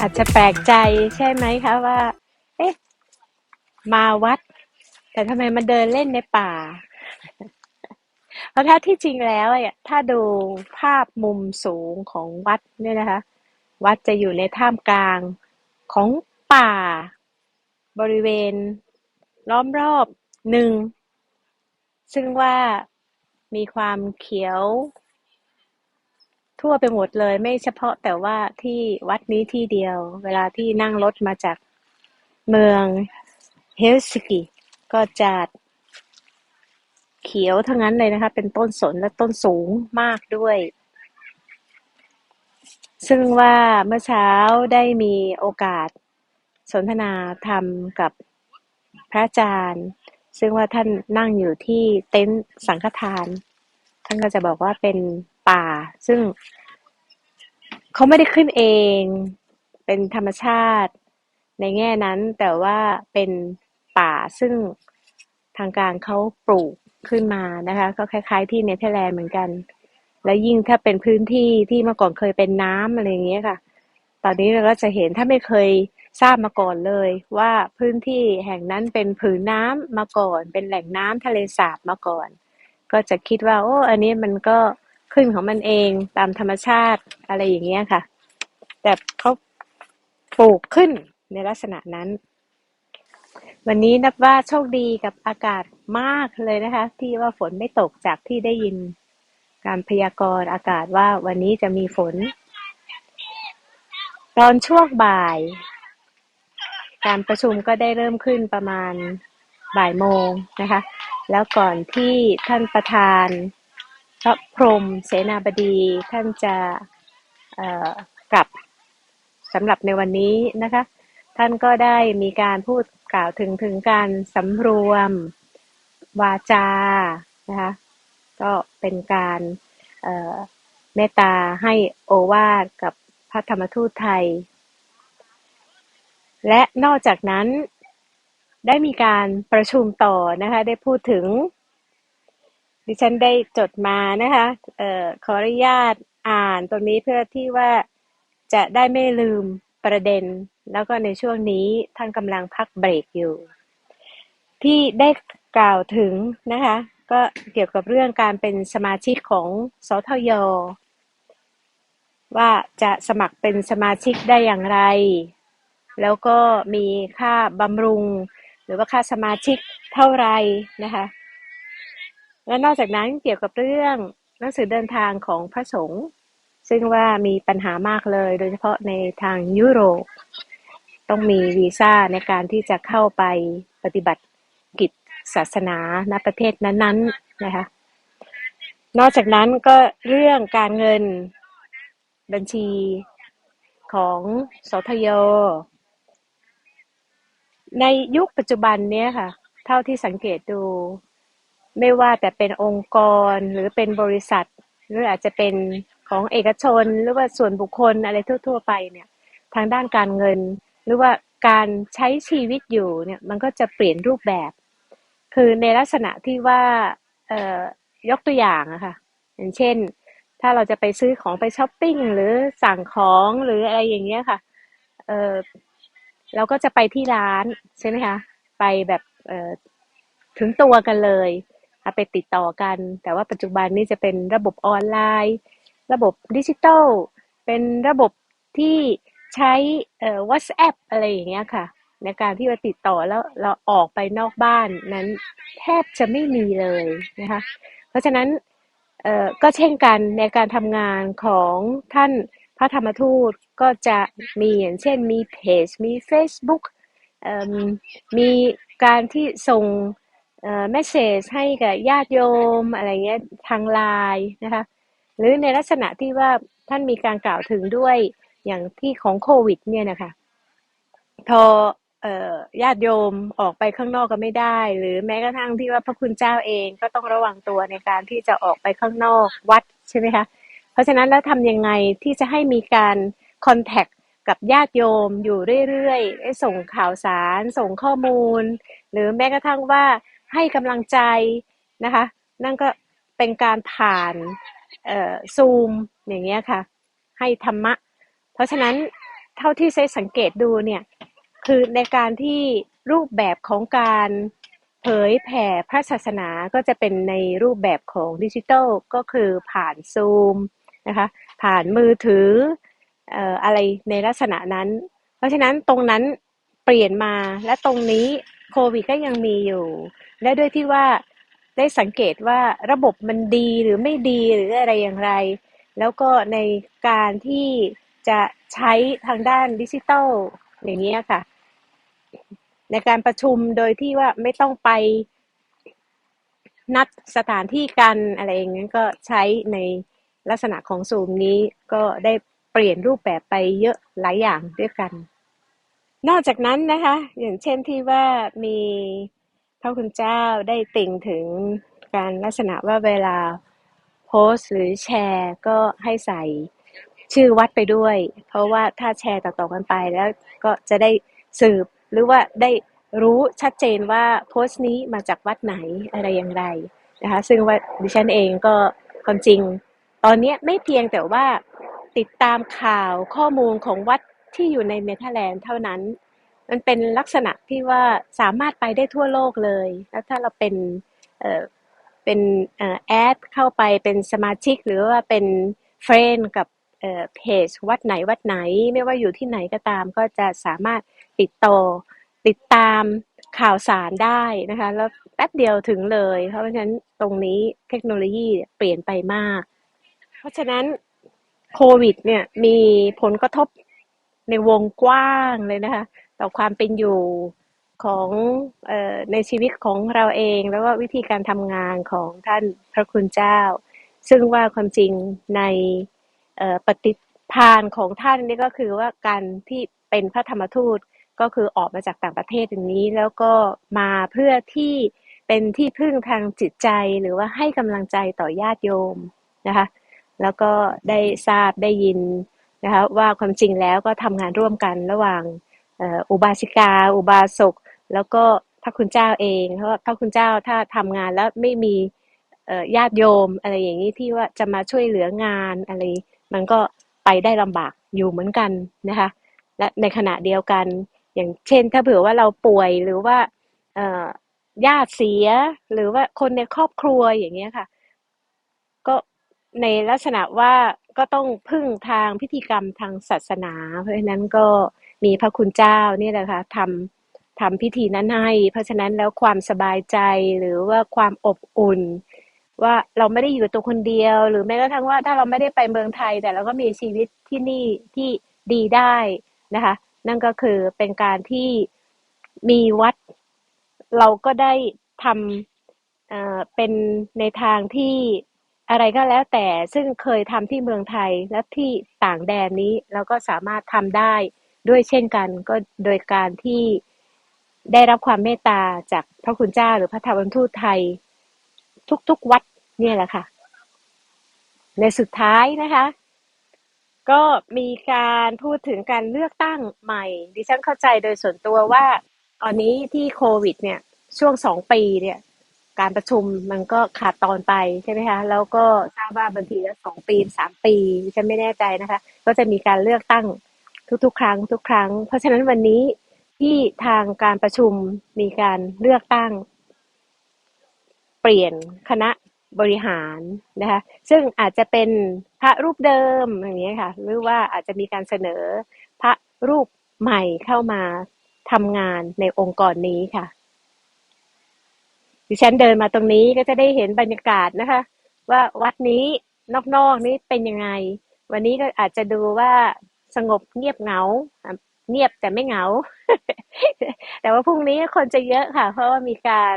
อาจจะแปลกใจใช่ไหมคะว่า เอ๊ะ มาวัด แต่ทำไมมาเดินเล่นในป่า เพราะถ้าที่จริงแล้วอะถ้าดูภาพมุมสูงของวัดเนี่ยนะคะ วัดจะอยู่ในท่ามกลางของป่า บริเวณ ล้อมรอบหนึ่ง ซึ่งว่ามีความเขียว ทั่วไปหมดเลย ไม่เฉพาะแต่ว่าที่วัดนี้ที่เดียว เวลาที่นั่งรถมาจากเมืองเฮลซิงกิก็จะเขียวทั้งนั้นเลยนะคะ เป็นต้นสนและต้นสูงมากด้วย ซึ่งว่าเมื่อเช้าได้มีโอกาสสนทนาธรรมกับพระอาจารย์ ซึ่งว่าท่านนั่งอยู่ที่เต็นท์สังฆทาน ท่านก็จะบอกว่าเป็น ป่า ซึ่งเขาไม่ได้ขึ้นเอง เป็นธรรมชาติในแง่นั้น แต่ว่าเป็นป่าซึ่งทางการเขาปลูกขึ้นมานะคะ ก็คล้าย ๆ ที่เนเธอร์แลนด์เหมือนกัน และยิ่งถ้าเป็นพื้นที่ที่เมื่อก่อนเคยเป็นน้ำอะไรอย่างเงี้ยค่ะ ตอนนี้เราก็จะเห็นถ้าไม่เคยทราบมาก่อนเลย ว่าพื้นที่แห่งนั้นเป็นผืนน้ำมาก่อน เป็นแหล่งน้ำทะเลสาบมาก่อน ก็จะคิดว่า โอ้ อันนี้มันก็ ขึ้นของมันเองตามธรรมชาติอะไรอย่างเงี้ยค่ะ แต่เขาปลูกขึ้นในลักษณะนั้น วันนี้นับว่าโชคดีกับอากาศมากเลยนะคะ ที่ว่าฝนไม่ตกจากที่ได้ยินการพยากรณ์อากาศว่าวันนี้จะมีฝน ตอนช่วงบ่าย การประชุมก็ได้เริ่มขึ้นประมาณบ่ายโมงนะคะ แล้วก่อนที่ท่านประธาน พระพรหมเสนาบดีท่านจะกลับสำหรับในวันนี้นะคะ ท่านก็ได้มีการพูดกล่าวถึงถึงการสำรวมวาจานะคะก็เป็นการเอ่อเมตตาให้โอวาทกับพระธรรมทูตไทย และนอกจากนั้นได้มีการประชุมต่อนะคะได้พูดถึง ดิฉันได้จดมานะคะเอ่อขออนุญาตอ่านตรงนี้เพื่อที่ว่าจะได้ไม่ลืมประเด็น แล้วก็ในช่วงนี้ท่านกำลังพักเบรกอยู่ ที่ได้กล่าวถึงนะคะ ก็เกี่ยวกับเรื่องการเป็นสมาชิกของสทย ว่าจะสมัครเป็นสมาชิกได้อย่างไร แล้วก็มีค่าบำรุง หรือว่าค่าสมาชิกเท่าไหรนะคะ และนอกจากนั้นเกี่ยวกับเรื่องหนังสือเดินทางของพระสงฆ์ซึ่งว่ามีปัญหามากเลย โดยเฉพาะในทางยุโรป ต้องมีวีซ่าในการที่จะเข้าไปปฏิบัติกิจศาสนาณประเทศนั้นๆนะคะนอกจากนั้นก็เรื่องการเงินบัญชีของสทยในยุคปัจจุบันเนี้ยค่ะ เท่าที่สังเกตดู ไม่ว่าแต่เป็นองค์กรหรือเป็นบริษัท หรืออาจจะเป็นของเอกชน หรือว่าส่วนบุคคลอะไรทั่ว ๆ ไปเนี่ยทางด้านการเงิน หรือว่าการใช้ชีวิตอยู่เนี่ยมันก็จะเปลี่ยนรูปแบบ คือในลักษณะที่ว่าเอ่อยกตัวอย่างอะค่ะอย่างเช่น ถ้าเราจะไปซื้อของไปช้อปปิ้งหรือสั่งของหรืออะไรอย่างเงี้ยค่ะเออเราก็จะไปที่ร้านใช่ไหมคะไปแบบเออถึงตัวกันเลย ค่ะไปติดต่อกัน แต่ว่าปัจจุบันนี้จะเป็นระบบออนไลน์ ระบบดิจิตอลเป็นระบบที่ใช้เอ่อ WhatsApp อะไรอย่างเงี้ยค่ะ ในการที่จะติดต่อแล้วเราออกไปนอกบ้านนั้นแทบจะไม่มีเลยนะคะเพราะฉะนั้นเอ่อก็เช่นกันในการทำงานของท่านพระธรรมทูตก็จะมีอย่างเช่นมีเพจ มี Facebook เอิ่มมีการที่ส่ง เอ่อ message ให้กับญาติโยมอะไรเงี้ยทางไลน์นะคะหรือในลักษณะที่ว่าท่านมีการกล่าวถึงด้วยอย่างที่ของโควิดเนี่ยนะคะพอเอ่อญาติโยมออกไปข้างนอกก็ไม่ได้ หรือแม้กระทั่งที่ว่าพระคุณเจ้าเองก็ต้องระวังตัวในการที่จะออกไปข้างนอกวัดใช่ไหมคะเพราะฉะนั้นแล้วทำยังไงที่จะให้มีการคอนแทคกับญาติโยมอยู่เรื่อยๆส่งข่าวสาร ส่งข้อมูล หรือแม้กระทั่งว่า ให้กำลังใจนะคะ นั่นก็เป็นการผ่านเอ่อซูมอย่างเงี้ยค่ะ ให้ธรรมะ เพราะฉะนั้นเท่าที่เซสังเกตดูเนี่ย คือในการที่รูปแบบของการเผยแผ่พระศาสนาก็จะเป็นในรูปแบบของดิจิทัลก็คือผ่านซูมนะคะ ผ่านมือถือออะไรในลักษณะนั้น เพราะฉะนั้นตรงนั้นเปลี่ยนมาและตรงนี้ โควิดก็ยังมีอยู่ และด้วยที่ว่าได้สังเกตว่าระบบมันดีหรือไม่ดีหรืออะไรอย่างไร แล้วก็ในการที่จะใช้ทางด้านดิจิทัลอย่างนี้ค่ะ ในการประชุมโดยที่ว่าไม่ต้องไปนัดสถานที่กันอะไรอย่างนี้ก็ใช้ในลักษณะของซูมนี้ก็ได้เปลี่ยนรูปแบบไปเยอะหลายอย่างด้วยกัน นอกจากนั้นนะคะ อย่างเช่นที่ว่ามีพระคุณเจ้าได้ติ่งถึงการลักษณะว่าเวลาโพสหรือแชร์ก็ให้ใส่ชื่อวัดไปด้วย เพราะว่าถ้าแชร์ต่อๆกันไปแล้วก็จะได้สืบหรือว่าได้รู้ชัดเจนว่าโพสต์นี้มาจากวัดไหนอะไรอย่างไรนะคะซึ่งว่าดิฉันเองก็ความจริง ตอนนี้ไม่เพียงแต่ว่าติดตามข่าวข้อมูลของวัด ที่อยู่ในเนเธอร์แลนด์เท่านั้น มันเป็นลักษณะที่ว่าสามารถไปได้ทั่วโลกเลย แล้วถ้าเราเป็นเอ่อเป็นเอ่อแอดเข้าไปเป็นสมาชิก หรือว่าเป็นเฟรนกับเอ่อเพจวัดไหนวัดไหน ไม่ว่าอยู่ที่ไหนก็ตาม ก็จะสามารถติดต่อติดตามข่าวสารได้นะคะ แล้วแป๊บเดียวถึงเลย เพราะฉะนั้นตรงนี้เทคโนโลยีเปลี่ยนไปมาก เพราะฉะนั้นโควิดเนี่ยมีผลกระทบ ในวงกว้างเลยนะคะ ต่อความเป็นอยู่ของออในชีวิตของเราเอง แล้วก็วิธีการทำงานของท่านพระคุณเจ้า ซึ่งว่าความจริงในปฏิภาณของท่านนี่ก็คือว่าการที่เป็นพระธรรมทูตก็คือออกมาจากต่างประเทศอย่างนี้ แล้วก็มาเพื่อที่เป็นที่พึ่งทางจิตใจหรือว่าให้กำลังใจต่อญาติโยมนะคะ แล้วก็ได้ทราบได้ยิน นะคะว่าความจริงแล้วก็ทำงานร่วมกันระหว่างอุบาสิกา อุบาสกแล้วก็พระคุณเจ้าเองเพราะพระคุณเจ้าถ้าทำงานแล้วไม่มีญาติโยมอะไรอย่างนี้ที่ว่าจะมาช่วยเหลืองานอะไร มันก็ไปได้ลำบากอยู่เหมือนกันนะคะและในขณะเดียวกัน อย่างเช่น ถ้าเผื่อว่าเราป่วยหรือว่าญาติเสียหรือว่าคนในครอบครัวอย่างเงี้ยค่ะ ก็ในลักษณะว่า ก็ต้องพึ่งทางพิธีกรรมทางศาสนา เพราะฉะนั้นก็มีพระคุณเจ้านี่แหละค่ะทำทำพิธีนั้นให้ เพราะฉะนั้นแล้วความสบายใจหรือว่าความอบอุ่น ว่าเราไม่ได้อยู่ตัวคนเดียว หรือแม้กระทั่งว่าถ้าเราไม่ได้ไปเมืองไทย แต่เราก็มีชีวิตที่นี่ที่ดีได้นะคะ นั่นก็คือเป็นการที่มีวัด เราก็ได้ทำเป็นในทางที่ อะไรก็แล้วแต่ซึ่งเคยทำที่เมืองไทยและที่ต่างแดนนี้เราก็สามารถทำได้ด้วยเช่นกันก็โดยการที่ได้รับความเมตตาจากพระคุณเจ้าหรือพระธรรมทูตไทย ทุกๆวัดเนี่ยแหละค่ะ ในสุดท้ายนะคะ ก็มีการพูดถึงการเลือกตั้งใหม่ ดิฉันเข้าใจโดยส่วนตัวว่า ตอนนี้ที่โควิด เนี่ย ช่วงสองปีเนี่ย การประชุมมันก็ขาดตอนไปใช่ไหมคะ แล้วก็ทราบว่าบางทีแล้วสองปีสามปีฉันไม่แน่ใจนะคะ ก็จะมีการเลือกตั้งทุกๆ ครั้งทุกครั้ง เพราะฉะนั้นวันนี้ที่ทางการประชุมมีการเลือกตั้ง เปลี่ยนคณะบริหารนะคะ ซึ่งอาจจะเป็นพระรูปเดิมอย่างนี้ค่ะ หรือว่าอาจจะมีการเสนอพระรูปใหม่เข้ามาทำงานในองค์กรนี้ค่ะ ดิฉันเดินมาตรงนี้ก็จะได้เห็นบรรยากาศนะคะ ว่าวัดนี้นอกๆนี้เป็นยังไง วันนี้ก็อาจจะดูว่าสงบเงียบเหงา เงียบแต่ไม่เหงา แต่ว่าพรุ่งนี้คนจะเยอะค่ะ เพราะว่ามีการ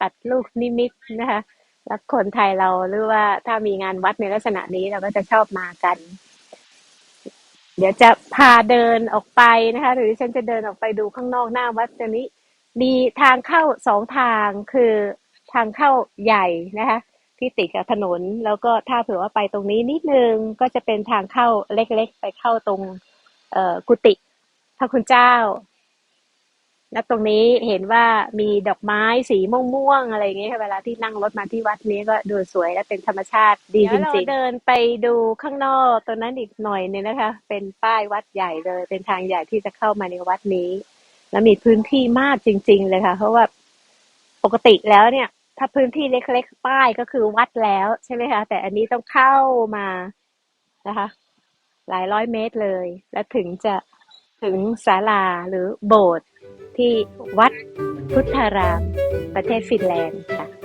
ตัดลูกนิมิตนะคะแล้วคนไทยเราหรือว่าถ้ามีงานวัดในลักษณะนี้เราก็จะชอบมากัน เดี๋ยวจะพาเดินออกไปนะคะ หรือฉันจะเดินออกไปดูข้างนอกหน้าวัดตรงนี้ มีทางเข้าสองทางคือทางเข้าใหญ่นะคะที่ติดกับถนน แล้วก็ถ้าเผื่อว่าไปตรงนี้นิดนึงก็จะเป็นทางเข้าเล็กๆ ไปเข้าตรงเออกุฏิพระคุณเจ้า แล้วตรงนี้เห็นว่ามีดอกไม้สีม่วงๆอะไรอย่างเงี้ยเวลาที่นั่งรถมาที่วัดนี้ก็ดูสวยและเป็นธรรมชาติดีจริงๆเดี๋ยวเราเดินไปดูข้างนอกตรงนั้นอีกหน่อยนึงนะคะ เป็นป้ายวัดใหญ่เลย เป็นทางใหญ่ที่จะเข้ามาในวัดนี้ และมีพื้นที่มากจริง ๆ เลยค่ะ เพราะว่าปกติแล้วเนี่ย ถ้าพื้นที่เล็กๆป้ายก็คือวัดแล้วใช่ไหมคะแต่อันนี้ต้องเข้ามานะคะ หลายร้อยเมตรเลย แล้วถึงจะถึงศาลาหรือโบสถ์ที่วัดพุทธาราม ประเทศฟินแลนด์ค่ะ